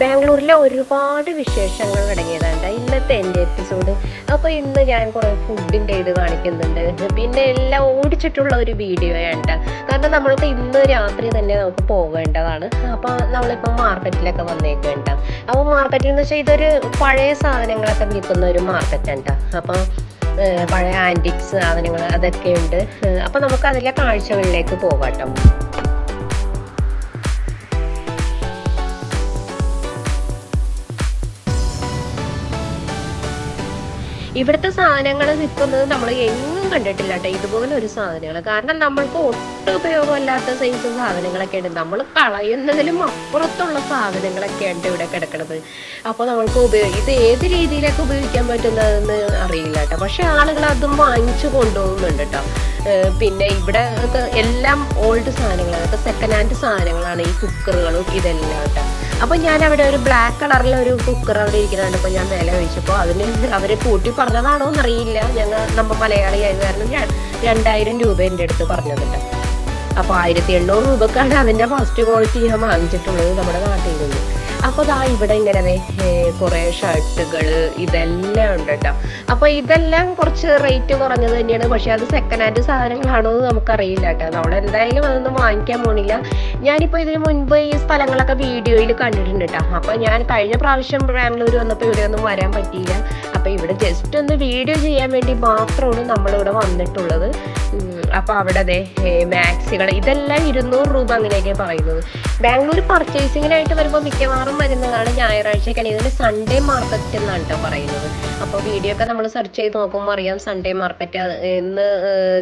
ബാംഗ്ലൂരിലെ ഒരുപാട് വിശേഷങ്ങൾ അടങ്ങിയതാണ് ഇന്നത്തെ എന്റെ എപ്പിസോഡ് അപ്പോൾ ഇന്ന് ഞാൻ കുറേ ഫുഡിന്റെ ഇത് കാണിക്കുന്നുണ്ട്. പിന്നെ എല്ലാം ഓടിച്ചിട്ടുള്ള ഒരു വീഡിയോ ആണ് കാരണം നമ്മൾക്ക് ഇന്ന് രാത്രി തന്നെ നമുക്ക് പോകേണ്ടതാണ്. അപ്പോൾ നമ്മളിപ്പോൾ മാർക്കറ്റിലൊക്കെ വന്നേക്കേണ്ട അപ്പോൾ മാർക്കറ്റിൽ എന്ന് വെച്ചാൽ ഇതൊരു പഴയ സാധനങ്ങളൊക്കെ വിൽക്കുന്ന ഒരു മാർക്കറ്റാണ് അപ്പം അപ്പോൾ പഴയ ആന്റിക്സ് സാധനങ്ങൾ അതൊക്കെ ഉണ്ട്. അപ്പോൾ നമുക്ക് അതിലെ കാഴ്ചകളിലേക്ക് പോകാട്ടോ ഇവിടുത്തെ സാധനങ്ങൾ നിൽക്കുന്നത് നമ്മൾ എങ്ങും കണ്ടിട്ടില്ല കേട്ടോ. ഇതുപോലെ ഒരു സാധനങ്ങൾ കാരണം നമ്മൾക്ക് ഒട്ടും ഉപയോഗമല്ലാത്ത സൈസ് സാധനങ്ങളൊക്കെ ഉണ്ട്. നമ്മൾ കളയുന്നതിലും അപ്പുറത്തുള്ള സാധനങ്ങളൊക്കെയാണ് ഇവിടെ കിടക്കുന്നത് അപ്പോൾ നമ്മൾക്ക് ഉപയോഗ ഇത് ഏത് രീതിയിലൊക്കെ ഉപയോഗിക്കാൻ പറ്റുന്നതെന്ന് അറിയില്ല കേട്ടോ. പക്ഷെ ആളുകൾ അതും വാങ്ങിച്ചു കൊണ്ടുപോകുന്നുണ്ട് കേട്ടോ. പിന്നെ ഇവിടെ എല്ലാം ഓൾഡ് സാധനങ്ങളാണ്. സെക്കൻഡ് ഹാൻഡ് സാധനങ്ങളാണ് ഈ കുക്കറുകളും ഇതെല്ലാം കേട്ടോ. അപ്പൊ ഞാൻ അവിടെ ഒരു ബ്ലാക്ക് കളറിലെ ഒരു കുക്കർ അവിടെ ഇരിക്കുന്നുണ്ട്. അപ്പോൾ ഞാൻ വില ചോദിച്ചപ്പോൾ അതിന് അവർ കൂട്ടി പറഞ്ഞതാണോ എന്നറിയില്ല. ഞങ്ങൾ നമ്മ മലയാളി ആയത് കാരണം രണ്ടായിരം രൂപ എന്റെ അടുത്ത് പറഞ്ഞതിട്ട് അപ്പോൾ ആയിരത്തി എണ്ണൂറ് രൂപക്കാണ് അതിന്റെ ഫസ്റ്റ് ക്വാളിറ്റി ഞാൻ വാങ്ങിച്ചിട്ടുള്ളത് നമ്മുടെ നാട്ടിൽ നിന്ന്. അപ്പോൾ ദാ ഇവിടെ ഇങ്ങനെ കുറേ ഷർട്ടുകൾ ഇതെല്ലാം ഉണ്ട് കേട്ടോ അപ്പോൾ ഇതെല്ലാം കുറച്ച് റേറ്റ് കുറഞ്ഞത് തന്നെയാണ്. പക്ഷേ അത് സെക്കൻഡ് ഹാൻഡ് സാധനങ്ങളാണോ എന്ന് നമുക്കറിയില്ല കേട്ടോ. നമ്മൾ എന്തായാലും അതൊന്നും വാങ്ങിക്കാൻ പോണില്ല. ഞാനിപ്പോൾ ഇതിന് മുൻപ് ഈ സ്ഥലങ്ങളൊക്കെ വീഡിയോയിൽ കണ്ടിട്ടുണ്ട് കേട്ടോ. അപ്പോൾ ഞാൻ കഴിഞ്ഞ പ്രാവശ്യം ബാംഗ്ലൂർ വന്നപ്പോൾ ഇവിടെ ഒന്നും വരാൻ പറ്റിയില്ല. അപ്പോൾ ഇവിടെ ജസ്റ്റ് ഒന്ന് വീഡിയോ ചെയ്യാൻ വേണ്ടി മാത്രമാണ് നമ്മളിവിടെ വന്നിട്ടുള്ളത്. അപ്പോൾ അവിടെ അതെ മാക്സികൾ ഇതെല്ലാം ഇരുന്നൂറ് രൂപ അങ്ങനെയൊക്കെ പറയുന്നത്. ബാംഗ്ലൂർ പർച്ചേസിങ്ങിനായിട്ട് വരുമ്പോൾ മിക്കവാറും വരുന്നതാണ് ഞായറാഴ്ചക്കാണ് ഇതിന് സൺഡേ മാർക്കറ്റ് എന്നാണ് കേട്ടോ പറയുന്നത്. അപ്പോൾ വീഡിയോ ഒക്കെ നമ്മൾ സെർച്ച് ചെയ്ത് നോക്കുമ്പോൾ അറിയാം സൺഡേ മാർക്കറ്റ് ഇന്ന്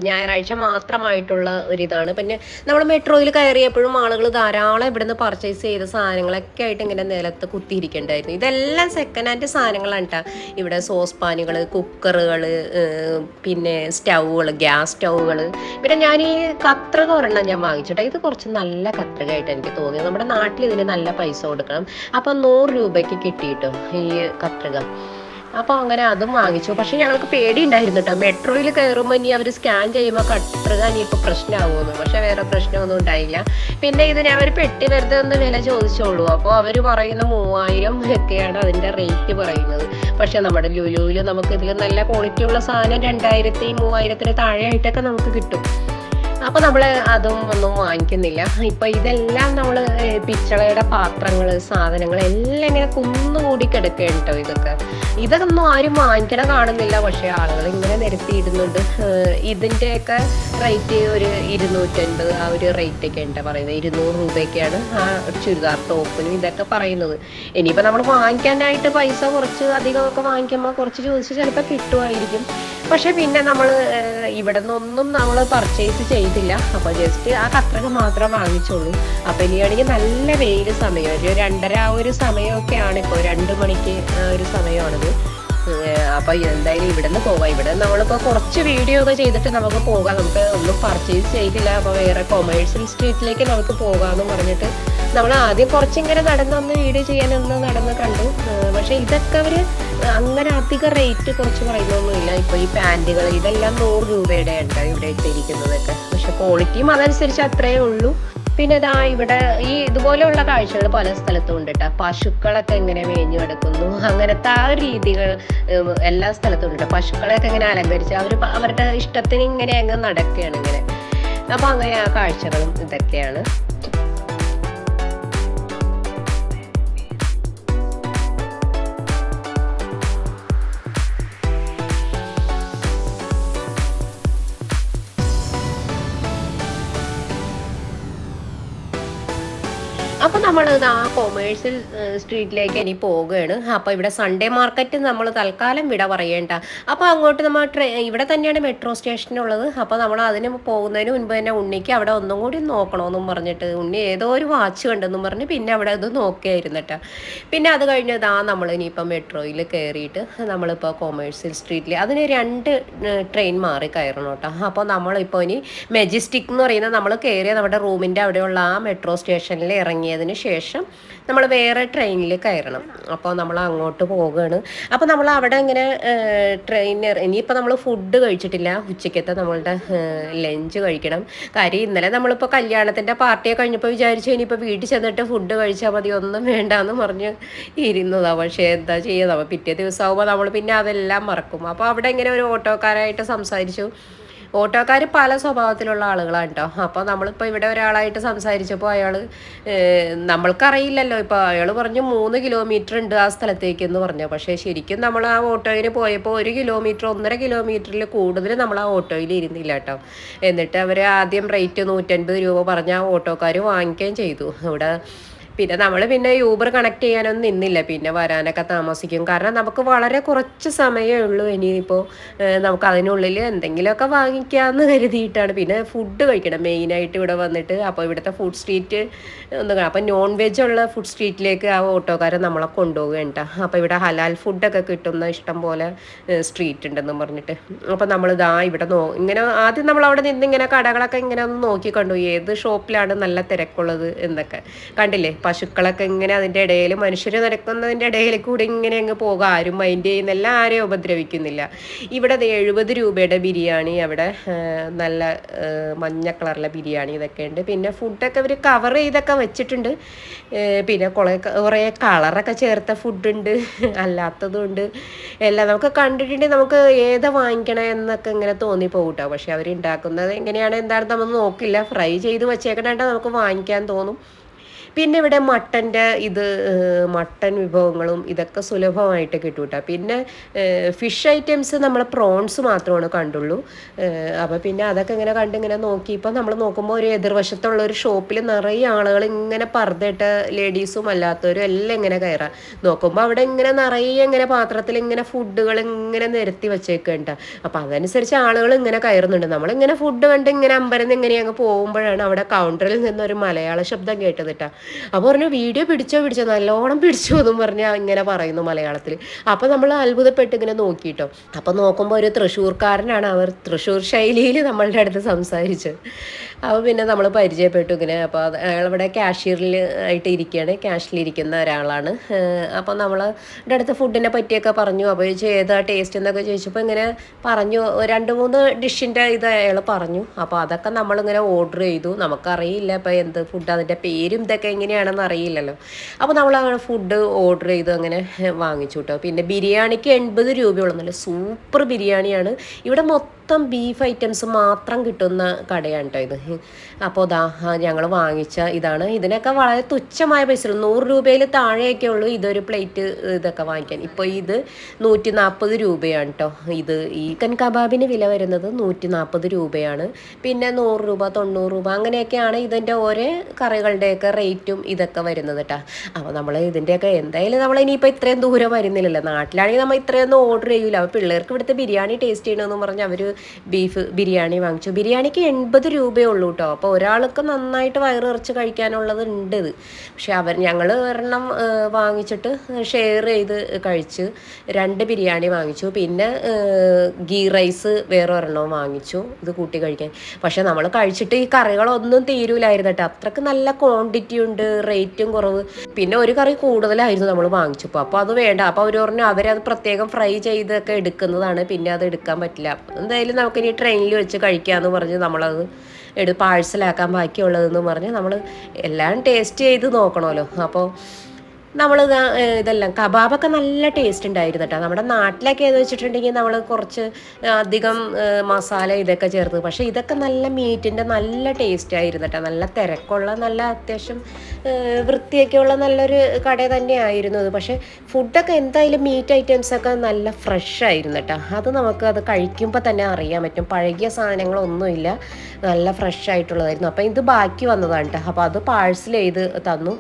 ഞായറാഴ്ച മാത്രമായിട്ടുള്ള ഒരിതാണ്. പിന്നെ നമ്മൾ മെട്രോയിൽ കയറിയപ്പോഴും ആളുകൾ ധാരാളം ഇവിടുന്ന് പർച്ചേസ് ചെയ്ത സാധനങ്ങളൊക്കെ ആയിട്ട് ഇങ്ങനെ നിലത്ത് കുത്തിയിരിക്കേണ്ടായിരുന്നു. ഇതെല്ലാം സെക്കൻഡ് ഹാൻഡ് സാധനങ്ങളാണ് കേട്ടോ ഇവിടെ സോസ് പാനുകൾ കുക്കറുകൾ പിന്നെ സ്റ്റൗകൾ ഗ്യാസ് സ്റ്റൗകൾ പിന്നെ ഞാൻ ഈ കത്രിക ഒരെണ്ണം ഞാൻ വാങ്ങിച്ചിട്ട് ഇത് കുറച്ച് നല്ല കത്രികയായിട്ട് എനിക്ക് തോന്നി നമ്മുടെ നാട്ടിൽ ഇതിന് നല്ല പൈസ കൊടുക്കണം. അപ്പം നൂറ് രൂപയ്ക്ക് കിട്ടിയിട്ടും ഈ കത്രിക. അപ്പോൾ അങ്ങനെ അതും വാങ്ങിച്ചു. പക്ഷെ ഞങ്ങൾക്ക് പേടിയുണ്ടായിരുന്നു കേട്ടോ മെട്രോയിൽ കയറുമ്പോൾ ഇനി അവർ സ്കാൻ ചെയ്യുമ്പോൾ കത്രിക ഇനിയിപ്പോൾ പ്രശ്നമാകുമെന്ന് പക്ഷെ വേറെ പ്രശ്നമൊന്നും ഉണ്ടായില്ല. പിന്നെ ഇതിന് അവർ പെട്ടി വെറുതെ വില ചോദിച്ചോളൂ. അപ്പോൾ അവർ പറയുന്ന മൂവായിരം ഒക്കെയാണ് അതിന്റെ റേറ്റ് പറയുന്നത്. പക്ഷെ നമ്മുടെ ലുലുവിൽ നമുക്ക് ഇതിൽ നല്ല ക്വാളിറ്റി ഉള്ള സാധനം രണ്ടായിരത്തി മൂവായിരത്തിന് താഴെയായിട്ടൊക്കെ നമുക്ക് കിട്ടും. അപ്പൊ നമ്മൾ അതും ഒന്നും വാങ്ങിക്കുന്നില്ല. ഇപ്പൊ ഇതെല്ലാം നമ്മൾ പിച്ചളയുടെ പാത്രങ്ങൾ സാധനങ്ങൾ എല്ലാം ഇങ്ങനെ കുന്നുകൂടി കിടക്കുകയാണ് കേട്ടോ ഇതൊക്കെ. ഇതൊന്നും ആരും വാങ്ങിക്കണ കാണുന്നില്ല. പക്ഷെ ആളുകൾ ഇങ്ങനെ നിരത്തിയിടുന്നുണ്ട് ഏഹ് ഇതിന്റെയൊക്കെ റേറ്റ് ഒരു ഇരുന്നൂറ്റൻപത് ആ ഒരു റേറ്റ് ഒക്കെ ഉണ്ട് പറയുന്നത്. ഇരുന്നൂറ് രൂപയൊക്കെയാണ് ആ ചുരിദാർ ടോപ്പിനും ഇതൊക്കെ പറയുന്നത്. ഇനിയിപ്പോൾ നമ്മൾ വാങ്ങിക്കാനായിട്ട് പൈസ കുറച്ച് അധികമൊക്കെ വാങ്ങിക്കുമ്പോൾ കുറച്ച് ചോദിച്ച് ചിലപ്പോൾ കിട്ടുമായിരിക്കും പക്ഷെ പിന്നെ നമ്മൾ ഇവിടെ നിന്നൊന്നും നമ്മൾ പർച്ചേസ് ചെയ്തില്ല. അപ്പോൾ ജസ്റ്റ് ആ കത്രക മാത്രം വാങ്ങിച്ചോളൂ. അപ്പോൾ ഇനിയാണെങ്കിൽ നല്ല വെയിൽ സമയം. ഒരു രണ്ടര ആ ഒരു സമയമൊക്കെയാണ് ഇപ്പോൾ രണ്ട് മണിക്ക് ഒരു സമയമാണിത്. അപ്പോൾ അപ്പൊ എന്തായാലും ഇവിടെ നിന്ന് പോവാം. ഇവിടെ നമ്മളിപ്പോ കുറച്ച് വീഡിയോ ഒക്കെ ചെയ്തിട്ട് നമുക്ക് പോകാം. നമുക്ക് ഒന്നും പർച്ചേസ് ചെയ്തില്ല. അപ്പോൾ വേറെ കൊമേഴ്സ്യൽ സ്ട്രീറ്റിലേക്ക് നമുക്ക് പോകാമെന്ന് പറഞ്ഞിട്ട് നമ്മൾ ആദ്യം കുറച്ചിങ്ങനെ നടന്നൊന്ന് വീഡിയോ ചെയ്യാനൊന്ന് നടന്ന് കണ്ടു. പക്ഷേ ഇതൊക്കെ അവർ അങ്ങനെ അധികം റേറ്റ് കുറച്ച് പറയുന്നൊന്നുമില്ല. ഇപ്പൊ ഈ പാന്റുകൾ ഇതെല്ലാം നൂറ് രൂപയുടെ ഉണ്ട് ഇവിടെ ഇട്ടിരിക്കുന്നതൊക്കെ. പക്ഷെ ക്വാളിറ്റിയും അതനുസരിച്ച് അത്രയേ ഉള്ളൂ. പിന്നെ ഇതാ ഇവിടെ ഈ ഇതുപോലെയുള്ള കാഴ്ചകൾ പല സ്ഥലത്തും ഉണ്ട് കേട്ടോ പശുക്കളൊക്കെ എങ്ങനെ മേഞ്ഞു കിടക്കുന്നു. അങ്ങനത്തെ ആ രീതികൾ എല്ലാ സ്ഥലത്തും ഉണ്ട്. പശുക്കളെയൊക്കെ ഇങ്ങനെ അലങ്കരിച്ച് അവർ അവരുടെ ഇഷ്ടത്തിന് ഇങ്ങനെ അങ്ങ് നടക്കുകയാണ് ഇങ്ങനെ. അപ്പൊ അങ്ങനെ ആ കാഴ്ചകളും ഇതൊക്കെയാണ്. അപ്പൊ നമ്മൾ ആ കൊമേഴ്സ്യൽ സ്ട്രീറ്റിലേക്ക് ഇനി പോവുകയാണ്. അപ്പൊ ഇവിടെ സൺഡേ മാർക്കറ്റ് നമ്മൾ തൽക്കാലം വിട പറയേണ്ട. അപ്പൊ അങ്ങോട്ട് നമ്മൾ ഇവിടെ തന്നെയാണ് മെട്രോ സ്റ്റേഷൻ ഉള്ളത് അപ്പൊ നമ്മൾ അതിന് പോകുന്നതിന് മുൻപ് തന്നെ ഉണ്ണിക്ക് അവിടെ ഒന്നും കൂടി നോക്കണമെന്നും പറഞ്ഞിട്ട് ഉണ്ണി ഏതോ ഒരു വാച്ച് കണ്ടെന്നും പറഞ്ഞ് പിന്നെ അവിടെ അത് നോക്കിയായിരുന്നു കേട്ടോ പിന്നെ അത് കഴിഞ്ഞതാ നമ്മൾ ഇനിയിപ്പോൾ മെട്രോയിൽ കയറിയിട്ട് നമ്മളിപ്പോൾ കൊമേഴ്സ്യൽ സ്ട്രീറ്റിൽ അതിന് രണ്ട് ട്രെയിൻ മാറി കയറണം കേട്ടോ അപ്പോൾ നമ്മളിപ്പോൾ ഇനി മെജസ്റ്റിക് എന്ന് പറയുന്ന നമ്മൾ കയറിയ നമ്മുടെ റൂമിന്റെ അവിടെയുള്ള ആ മെട്രോ സ്റ്റേഷനിൽ ഇറങ്ങിയത് ഇറങ്ങിയതിന് ശേഷം നമ്മൾ വേറെ ട്രെയിനിൽ കയറണം. അപ്പോൾ നമ്മൾ അങ്ങോട്ട് പോവുകയാണ്. അപ്പോൾ നമ്മൾ അവിടെ ഇങ്ങനെ ട്രെയിനർ ഇനിയിപ്പോൾ നമ്മൾ ഫുഡ് കഴിച്ചിട്ടില്ല. ഉച്ചയ്ക്കത്തെ നമ്മളുടെ ലഞ്ച് കഴിക്കണം. കാര്യം ഇന്നലെ നമ്മളിപ്പോൾ കല്യാണത്തിന്റെ പാർട്ടിയെ കഴിഞ്ഞപ്പോൾ വിചാരിച്ചു ഇനിയിപ്പോൾ വീട്ടിൽ ചെന്നിട്ട് ഫുഡ് കഴിച്ചാൽ മതി ഒന്നും വേണ്ട എന്ന് പറഞ്ഞ് ഇരുന്നതാണ് പക്ഷേ എന്താ ചെയ്യുക പിറ്റേ ദിവസമാകുമ്പോൾ നമ്മൾ പിന്നെ അതെല്ലാം മറക്കും. അപ്പോൾ അവിടെ ഇങ്ങനെ ഒരു ഓട്ടോക്കാരായിട്ട് സംസാരിച്ചു. ഓട്ടോക്കാർ പല സ്വഭാവത്തിലുള്ള ആളുകളാണ് കേട്ടോ അപ്പോൾ നമ്മളിപ്പോൾ ഇവിടെ ഒരാളായിട്ട് സംസാരിച്ചപ്പോൾ അയാൾ നമ്മൾക്കറിയില്ലല്ലോ. ഇപ്പോൾ അയാൾ പറഞ്ഞു മൂന്ന് കിലോമീറ്റർ ഉണ്ട് ആ സ്ഥലത്തേക്ക് എന്ന് പറഞ്ഞു. പക്ഷേ ശരിക്കും നമ്മൾ ആ ഓട്ടോയിൽ പോയപ്പോൾ ഒരു കിലോമീറ്റർ ഒന്നര കിലോമീറ്ററിൽ കൂടുതൽ നമ്മൾ ആ ഓട്ടോയിൽ ഇരുന്നില്ല കേട്ടോ എന്നിട്ട് അവർ ആദ്യം റേറ്റ് നൂറ്റൻപത് രൂപ പറഞ്ഞ ആ ഓട്ടോക്കാർ വാങ്ങിക്കുകയും ചെയ്തു. ഇവിടെ പിന്നെ നമ്മൾ പിന്നെ യൂബർ കണക്ട് ചെയ്യാനൊന്നും നിന്നില്ല. പിന്നെ വരാനൊക്കെ താമസിക്കും. കാരണം നമുക്ക് വളരെ കുറച്ച് സമയമേ ഉള്ളൂ ഇനിയിപ്പോൾ നമുക്ക് അതിനുള്ളിൽ എന്തെങ്കിലുമൊക്കെ വാങ്ങിക്കാമെന്ന് കരുതിയിട്ടാണ്. പിന്നെ ഫുഡ് കഴിക്കണം. മെയിനായിട്ട് ഇവിടെ വന്നിട്ട് അപ്പോൾ ഇവിടുത്തെ ഫുഡ് സ്ട്രീറ്റ് ഒന്ന് അപ്പോൾ നോൺ വെജ് ഉള്ള ഫുഡ് സ്ട്രീറ്റിലേക്ക് ആ ഓട്ടോക്കാരൻ നമ്മളെ കൊണ്ടുപോകുകയുണ്ട അപ്പോൾ ഇവിടെ ഹലാൽ ഫുഡൊക്കെ കിട്ടുന്ന ഇഷ്ടം പോലെ സ്ട്രീറ്റ് ഉണ്ടെന്ന് പറഞ്ഞിട്ട്. അപ്പോൾ നമ്മൾ ഇതാ ഇവിടെ നോ ഇങ്ങനെ ആദ്യം നമ്മൾ അവിടെ നിന്ന് ഇങ്ങനെ കടകളൊക്കെ ഇങ്ങനെ ഒന്ന് നോക്കി കണ്ടു ഏത് ഷോപ്പിലാണ് നല്ല തിരക്കുള്ളത് എന്നൊക്കെ. കണ്ടില്ലേ? പശുക്കളൊക്കെ ഇങ്ങനെ അതിന്റെ ഇടയിൽ മനുഷ്യർ നടക്കുന്നതിന്റെ ഇടയിൽ കൂടി ഇങ്ങനെ അങ്ങ് പോകുക ആരും മൈൻഡ് ചെയ്യുന്നില്ല ആരെയും ഉപദ്രവിക്കുന്നില്ല. ഇവിടെ എഴുപത് രൂപയുടെ ബിരിയാണി അവിടെ നല്ല മഞ്ഞ കളറിലെ ബിരിയാണി ഇതൊക്കെ ഉണ്ട്. പിന്നെ ഫുഡൊക്കെ ഇവർ കവർ ചെയ്തൊക്കെ വെച്ചിട്ടുണ്ട്. പിന്നെ കുറേ കുറേ കളറൊക്കെ ചേർത്ത ഫുഡുണ്ട് അല്ലാത്തതുണ്ട് എല്ലാം നമുക്ക് കണ്ടിട്ടുണ്ടെങ്കിൽ നമുക്ക് ഏതാ വാങ്ങിക്കണം എന്നൊക്കെ ഇങ്ങനെ തോന്നിപ്പോകും കേട്ടോ പക്ഷെ അവർ ഉണ്ടാക്കുന്നത് എങ്ങനെയാണ് എന്താണെന്ന് നമ്മൾ നോക്കില്ല. ഫ്രൈ ചെയ്ത് വെച്ചേക്കണേണ്ട നമുക്ക് വാങ്ങിക്കാൻ തോന്നും. പിന്നെ ഇവിടെ മട്ടന്റെ ഇത് മട്ടൻ വിഭവങ്ങളും ഇതൊക്കെ സുലഭമായിട്ട് കിട്ടും കേട്ടോ പിന്നെ ഫിഷ് ഐറ്റംസ് നമ്മൾ പ്രോൺസ് മാത്രമാണ് കണ്ടുള്ളൂ. അപ്പോൾ പിന്നെ അതൊക്കെ ഇങ്ങനെ കണ്ടിങ്ങനെ നോക്കി. ഇപ്പം നമ്മൾ നോക്കുമ്പോൾ ഒരു എതിർവശത്തുള്ള ഒരു ഷോപ്പിൽ നിറയെ ആളുകൾ ഇങ്ങനെ പറഞ്ഞിട്ട് ലേഡീസും അല്ലാത്തവരും എല്ലാം ഇങ്ങനെ കയറാം. നോക്കുമ്പോൾ അവിടെ ഇങ്ങനെ നിറയെ ഇങ്ങനെ പാത്രത്തിൽ ഇങ്ങനെ ഫുഡുകൾ ഇങ്ങനെ നിരത്തി വെച്ചേക്കുന്നുണ്ട് അപ്പം അതനുസരിച്ച് ആളുകൾ ഇങ്ങനെ കയറുന്നുണ്ട്. നമ്മളിങ്ങനെ ഫുഡ് കണ്ട് ഇങ്ങനെ അമ്പരന്ന് ഇങ്ങനെ അങ്ങ് പോകുമ്പോഴാണ് അവിടെ കൗണ്ടറിൽ നിന്ന് ഒരു മലയാള ശബ്ദം കേട്ടത് കേട്ടോ അപ്പോൾ പറഞ്ഞു വീഡിയോ പിടിച്ചോ പിടിച്ചോ നല്ലോണം പിടിച്ചോ എന്നും പറഞ്ഞാൽ ഇങ്ങനെ പറയുന്നു മലയാളത്തിൽ. അപ്പോൾ നമ്മൾ അത്ഭുതപ്പെട്ട് ഇങ്ങനെ നോക്കിയിട്ടോ അപ്പോൾ നോക്കുമ്പോൾ ഒരു തൃശ്ശൂർക്കാരനാണ് അവർ തൃശ്ശൂർ ശൈലിയിൽ നമ്മളുടെ അടുത്ത് സംസാരിച്ചത്. അപ്പോൾ പിന്നെ നമ്മൾ പരിചയപ്പെട്ടു ഇങ്ങനെ. അപ്പോൾ അയാളിവിടെ ക്യാഷ്യറിൽ ആയിട്ട് ഇരിക്കുകയാണ് ക്യാഷിലിരിക്കുന്ന ഒരാളാണ്. അപ്പോൾ നമ്മൾ അടുത്ത് ഫുഡിനെ പറ്റിയൊക്കെ പറഞ്ഞു. അപ്പോൾ ചോദിച്ചു ഏതാ ടേസ്റ്റ് എന്നൊക്കെ ചോദിച്ചപ്പോൾ ഇങ്ങനെ പറഞ്ഞു. രണ്ട് മൂന്ന് ഡിഷിന്റെ ഇത് അയാൾ പറഞ്ഞു. അപ്പോൾ അതൊക്കെ നമ്മളിങ്ങനെ ഓർഡർ ചെയ്തു. നമുക്കറിയില്ല അപ്പോൾ എന്ത് ഫുഡ് അതിന്റെ പേരും ഇതൊക്കെ എങ്ങനെയാണെന്ന് അറിയില്ലല്ലോ. അപ്പോൾ നമ്മൾ അങ്ങനെ ഫുഡ് ഓർഡർ ചെയ്തു അങ്ങനെ വാങ്ങിച്ചു കേട്ടോ. പിന്നെ ബിരിയാണിക്ക് എൺപത് രൂപയുള്ളൂ. നല്ല സൂപ്പർ ബിരിയാണിയാണ്. ഇവിടെ മൊത്തം മൊത്തം ബീഫ് ഐറ്റംസ് മാത്രം കിട്ടുന്ന കടയാണ് കേട്ടോ ഇത്. അപ്പോൾ ഇതാ ഞങ്ങൾ വാങ്ങിച്ച ഇതാണ്. ഇതിനൊക്കെ വളരെ തുച്ഛമായ പൈസ നൂറ് രൂപയിൽ താഴെയൊക്കെ ഉള്ളൂ ഇതൊരു പ്ലേറ്റ് ഇതൊക്കെ വാങ്ങിക്കാൻ. ഇപ്പോൾ ഇത് നൂറ്റി നാൽപ്പത് രൂപയാണ് കേട്ടോ ഇത് ഈ കൻ കബാബിന് വില വരുന്നത് നൂറ്റി നാൽപ്പത് രൂപയാണ്. പിന്നെ നൂറ് രൂപ തൊണ്ണൂറ് രൂപ അങ്ങനെയൊക്കെയാണ് ഇതിന്റെ ഓരോ കറികളുടെയൊക്കെ റേറ്റും ഇതൊക്കെ വരുന്നത് കേട്ടോ അപ്പോൾ നമ്മൾ ഇതിന്റെയൊക്കെ എന്തായാലും നമ്മൾ ഇനിയിപ്പോൾ ഇത്രയും ദൂരം വരുന്നില്ലല്ലോ. നാട്ടിലാണെങ്കിൽ നമ്മൾ ഇത്രയൊന്നും ഓർഡർ ചെയ്യൂല. അപ്പോൾ പിള്ളേർക്ക് ഇവിടുത്തെ ബിരിയാണി ടേസ്റ്റ് ചെയ്യണമെന്ന് പറഞ്ഞ് അവർ ബീഫ് ബിരിയാണി വാങ്ങിച്ചു. ബിരിയാണിക്ക് എൺപത് രൂപയേ ഉള്ളൂ കേട്ടോ അപ്പോൾ ഒരാൾക്ക് നന്നായിട്ട് വയറിറച്ച് കഴിക്കാനുള്ളത് ഉണ്ട് ഇത്. പക്ഷെ അവർ ഞങ്ങൾ ഒരെണ്ണം വാങ്ങിച്ചിട്ട് ഷെയർ ചെയ്ത് കഴിച്ച് രണ്ട് ബിരിയാണി വാങ്ങിച്ചു. പിന്നെ ഗീ റൈസ് വേറെ ഒരെണ്ണവും വാങ്ങിച്ചു. ഇത് കൂട്ടി കഴിക്കാൻ. പക്ഷെ നമ്മൾ കഴിച്ചിട്ട് ഈ കറികളൊന്നും തീരൂലായിരുന്നു കേട്ടോ അത്രയ്ക്ക് നല്ല ക്വാണ്ടിറ്റി ഉണ്ട് റേറ്റും കുറവ്. പിന്നെ ഒരു കറി കൂടുതലായിരുന്നു നമ്മൾ വാങ്ങിച്ചപ്പോൾ അപ്പോൾ അത് വേണ്ട. അപ്പോൾ അവർ പറഞ്ഞു അവരത് പ്രത്യേകം ഫ്രൈ ചെയ്തൊക്കെ എടുക്കുന്നതാണ്. പിന്നെ അത് എടുക്കാൻ പറ്റില്ല. എന്തായാലും നമുക്കിനി ട്രെയിനിൽ വെച്ച് കഴിക്കാമെന്ന് പറഞ്ഞ് നമ്മളത് എടു പാഴ്സലാക്കാൻ ബാക്കിയുള്ളതെന്ന് പറഞ്ഞ് നമ്മൾ എല്ലാം ടേസ്റ്റ് ചെയ്ത് നോക്കണമല്ലോ. അപ്പോൾ നമ്മൾ ഇതെല്ലാം കബാബൊക്കെ നല്ല ടേസ്റ്റ് ഉണ്ടായിരുന്നു കേട്ടോ നമ്മുടെ നാട്ടിലൊക്കെ ഏത് വെച്ചിട്ടുണ്ടെങ്കിൽ നമ്മൾ കുറച്ച് അധികം മസാല ഇതൊക്കെ ചേർത്ത്. പക്ഷേ ഇതൊക്കെ നല്ല മീറ്റിന്റെ നല്ല ടേസ്റ്റ് ആയിരുന്നു കേട്ടോ നല്ല തിരക്കുള്ള നല്ല അത്യാവശ്യം വൃത്തിയൊക്കെ ഉള്ള നല്ലൊരു കട തന്നെയായിരുന്നു അത് പക്ഷേ ഫുഡൊക്കെ എന്തായാലും മീറ്റ് ഐറ്റംസൊക്കെ നല്ല ഫ്രഷ് ആയിരുന്നു കേട്ടോ അത് നമുക്ക് അത് കഴിക്കുമ്പോൾ തന്നെ അറിയാൻ പറ്റും. പഴകിയ സാധനങ്ങളൊന്നുമില്ല. നല്ല ഫ്രഷ് ആയിട്ടുള്ളതായിരുന്നു. അപ്പോൾ ഇത് ബാക്കി വന്നതാണ് കേട്ടോ അപ്പോൾ അത് പാഴ്സൽ ചെയ്ത് തന്നു.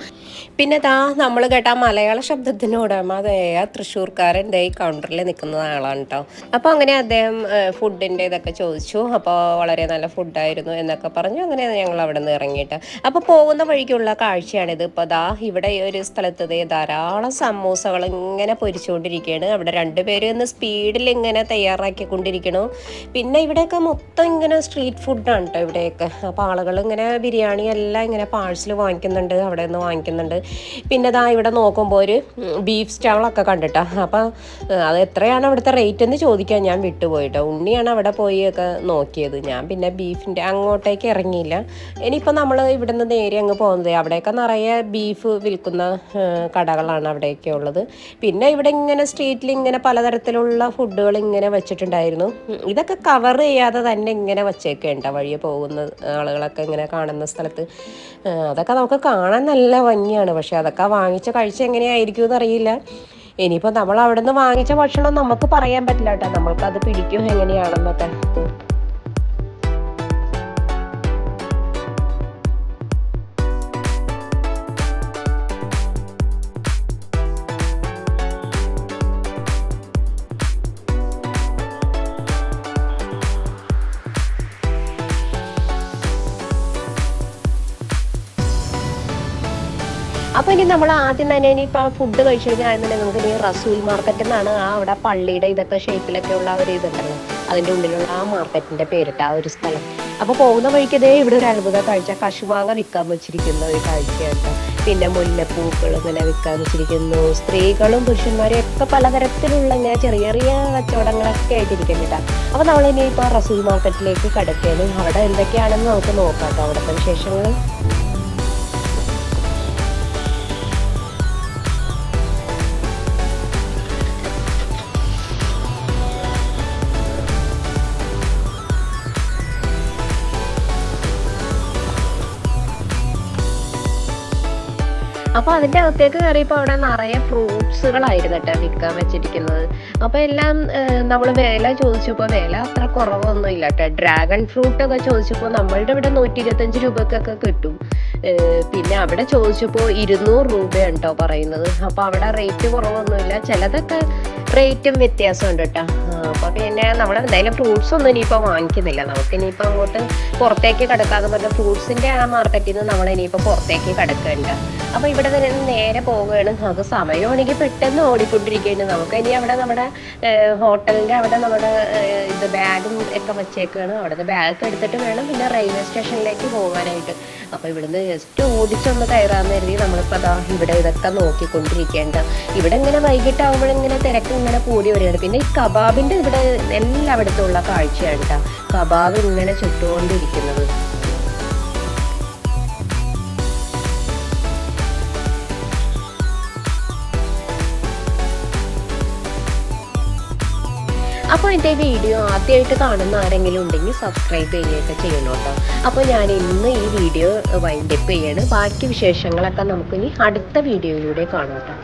പിന്നെ ദാ നമ്മൾ കേട്ടോ കേട്ടാ മലയാള ശബ്ദത്തിന് ഉടമ ആ തൃശ്ശൂർക്കാരൻ ഈ കൗണ്ടറിൽ നിൽക്കുന്ന ആളാണ് കേട്ടോ അപ്പോൾ അങ്ങനെ അദ്ദേഹം ഫുഡിന്റെ ഇതൊക്കെ ചോദിച്ചു. അപ്പോൾ വളരെ നല്ല ഫുഡായിരുന്നു എന്നൊക്കെ പറഞ്ഞു. അങ്ങനെ ഞങ്ങൾ അവിടെ നിന്ന് ഇറങ്ങിയിട്ട്. അപ്പോൾ പോകുന്ന വഴിക്കുള്ള കാഴ്ചയാണിത്. ഇപ്പോൾ ദാ ഇവിടെ ഒരു സ്ഥലത്ത് ധാരാളം സമൂസകൾ ഇങ്ങനെ പൊരിച്ചുകൊണ്ടിരിക്കുകയാണ്. അവിടെ രണ്ടുപേരും ഇന്ന് സ്പീഡിൽ ഇങ്ങനെ തയ്യാറാക്കിക്കൊണ്ടിരിക്കണു. പിന്നെ ഇവിടെയൊക്കെ മൊത്തം ഇങ്ങനെ സ്ട്രീറ്റ് ഫുഡാണ് കേട്ടോ ഇവിടെയൊക്കെ. അപ്പോൾ ആളുകൾ ഇങ്ങനെ ബിരിയാണി എല്ലാം ഇങ്ങനെ പാഴ്സൽ വാങ്ങിക്കുന്നുണ്ട്. അവിടെ നിന്ന് വാങ്ങിക്കുന്നുണ്ട്. പിന്നെ ദാ ഇവിടെ നോക്കുമ്പോൾ ഒരു ബീഫ് സ്റ്റാളൊക്കെ കണ്ടിട്ടാ. അപ്പം അത് എത്രയാണ് അവിടുത്തെ റേറ്റ് എന്ന് ചോദിക്കാൻ ഞാൻ വിട്ടുപോയിട്ടോ. ഉണ്ണിയാണ് അവിടെ പോയി ഒക്കെ നോക്കിയത്. ഞാൻ പിന്നെ ബീഫിന്റെ അങ്ങോട്ടേക്ക് ഇറങ്ങിയില്ല. ഇനിയിപ്പോൾ നമ്മൾ ഇവിടെ നിന്ന് നേരെ അങ്ങ് പോകുന്നത്. അവിടെയൊക്കെ നിറയെ ബീഫ് വിൽക്കുന്ന കടകളാണ് അവിടെയൊക്കെ ഉള്ളത്. പിന്നെ ഇവിടെ ഇങ്ങനെ സ്ട്രീറ്റിൽ ഇങ്ങനെ പലതരത്തിലുള്ള ഫുഡുകൾ ഇങ്ങനെ വെച്ചിട്ടുണ്ടായിരുന്നു. ഇതൊക്കെ കവർ ചെയ്യാതെ തന്നെ ഇങ്ങനെ വച്ചേക്കേണ്ട വഴിയെ പോകുന്ന ആളുകളൊക്കെ ഇങ്ങനെ കാണുന്ന സ്ഥലത്ത്. അതൊക്കെ നമുക്ക് കാണാൻ നല്ല ഭംഗിയാണ്. പക്ഷെ അതൊക്കെ വാങ്ങിച്ച കഴിച്ച് എങ്ങനെയായിരിക്കും എന്നറിയില്ല. ഇനിയിപ്പോൾ നമ്മൾ അവിടെ നിന്ന് വാങ്ങിച്ച ഭക്ഷണം നമുക്ക് പറയാൻ പറ്റില്ല കേട്ടോ. നമ്മൾക്കത് പിടിക്കും എങ്ങനെയാണെന്നൊക്കെ. ഇനി നമ്മൾ ആദ്യം തന്നെ ഇനിയിപ്പോൾ ഫുഡ് കഴിച്ചിരിക്കുകയാണെന്നുണ്ടെങ്കിൽ നമുക്ക് ഇനി റസൂൽ മാർക്കറ്റ് എന്നാണ് ആ അവിടെ പള്ളിയുടെ ഇതൊക്കെ ഷേപ്പിലൊക്കെ ഉള്ള ഒരു ഇതുണ്ടല്ലോ. അതിന്റെ ഉള്ളിലുള്ള ആ മാർക്കറ്റിന്റെ പേരിട്ട് ആ ഒരു സ്ഥലം. അപ്പോൾ പോകുന്ന വഴിക്ക് ഇതേ ഇവിടെ ഒരു അത്ഭുത കാഴ്ച. കശുമാങ്ങ വിൽക്കാൻ വെച്ചിരിക്കുന്ന ഒരു കാഴ്ചയുണ്ട് പിന്നെ മുല്ലപ്പൂക്കൾ ഇങ്ങനെ വിൽക്കാൻ വെച്ചിരിക്കുന്നു. സ്ത്രീകളും പുരുഷന്മാരും ഒക്കെ പലതരത്തിലുള്ള ഇങ്ങനെ ചെറിയ ചെറിയ കച്ചവടങ്ങളൊക്കെ ആയിട്ടിരിക്കുന്നുണ്ട് അപ്പോൾ നമ്മളിനി ഇപ്പൊ റസൂൽ മാർക്കറ്റിലേക്ക് കടക്കാനും അവിടെ എന്തൊക്കെയാണെന്ന് നമുക്ക് നോക്കാം കേട്ടോ. അവിടുത്തെ വിശേഷങ്ങൾ അപ്പൊ അതിന്റെ അകത്തേക്ക് കയറിയപ്പോ അവിടെ നിറയെ ഫ്രൂട്ട്സുകളായിരുന്നു കേട്ടോ വിൽക്കാൻ വെച്ചിരിക്കുന്നത്. അപ്പൊ എല്ലാം നമ്മൾ വില ചോദിച്ചപ്പോ വില അത്ര കുറവൊന്നും ഇല്ല കേട്ടോ ഡ്രാഗൺ ഫ്രൂട്ട് ഒക്കെ ചോദിച്ചപ്പോ നമ്മളുടെ ഇവിടെ നൂറ്റി ഇരുപത്തഞ്ച് രൂപക്കൊക്കെ കിട്ടും. പിന്നെ അവിടെ ചോദിച്ചപ്പോ ഇരുന്നൂറ് രൂപയാണ് കേട്ടോ പറയുന്നത്. അപ്പൊ അവിടെ റേറ്റ് കുറവൊന്നുമില്ല. ചിലതൊക്കെ റേറ്റും വ്യത്യാസമുണ്ട് കേട്ടോ. അപ്പൊ പിന്നെ നമ്മൾ എന്തായാലും ഫ്രൂട്ട്സ് ഒന്നും ഇനിയിപ്പോൾ വാങ്ങിക്കുന്നില്ല. നമുക്ക് ഇനിയിപ്പോൾ അങ്ങോട്ട് പുറത്തേക്ക് കിടക്കാതെ പറഞ്ഞാൽ ഫ്രൂട്ട്സിന്റെ ആ മാർക്കറ്റിൽ നിന്ന് നമ്മൾ ഇനിയിപ്പോൾ പുറത്തേക്ക് കിടക്കേണ്ട അപ്പോൾ ഇവിടെ തന്നെ നേരെ പോവുകയാണ്. നമുക്ക് സമയമാണെങ്കിൽ പെട്ടെന്ന് ഓടിക്കൊണ്ടിരിക്കുകയാണ്. നമുക്ക് ഇനി അവിടെ നമ്മുടെ ഹോട്ടലിന്റെ അവിടെ നമ്മുടെ ഇത് ബാഗും ഒക്കെ വെച്ചേക്കാണ്. അവിടുന്ന് ബാഗ് എടുത്തിട്ട് വേണം പിന്നെ റെയിൽവേ സ്റ്റേഷനിലേക്ക് പോകാനായിട്ട്. അപ്പോൾ ഇവിടുന്ന് ജസ്റ്റ് ഓടിച്ചൊന്ന് കയറാന്ന് കരുതി നമ്മളിപ്പോ അതാ ഇവിടെ ഇതൊക്കെ നോക്കിക്കൊണ്ടിരിക്കേണ്ട ഇവിടെ ഇങ്ങനെ വൈകിട്ടാവുമ്പോഴിങ്ങനെ തിരക്ക് ഇങ്ങനെ കൂടി വരികയാണ്. പിന്നെ ഈ കബാബിന്റെ ഇവിടെ എല്ലായിടത്തും ഉള്ള കാഴ്ചയാണ് കബാബ് ഇങ്ങനെ ചുട്ടുകൊണ്ടിരിക്കുന്നത്. അപ്പോൾ എന്റെ വീഡിയോ ആദ്യമായിട്ട് കാണുന്ന ആരെങ്കിലും ഉണ്ടെങ്കിൽ സബ്സ്ക്രൈബ് ചെയ്യുകയൊക്കെ ചെയ്യണം കേട്ടോ. അപ്പോൾ ഞാൻ ഇന്ന് ഈ വീഡിയോ വൈൻഡപ്പ് ചെയ്യാണ്. ബാക്കി വിശേഷങ്ങളൊക്കെ നമുക്കിനി അടുത്ത വീഡിയോയിലൂടെ കാണാം കേട്ടോ.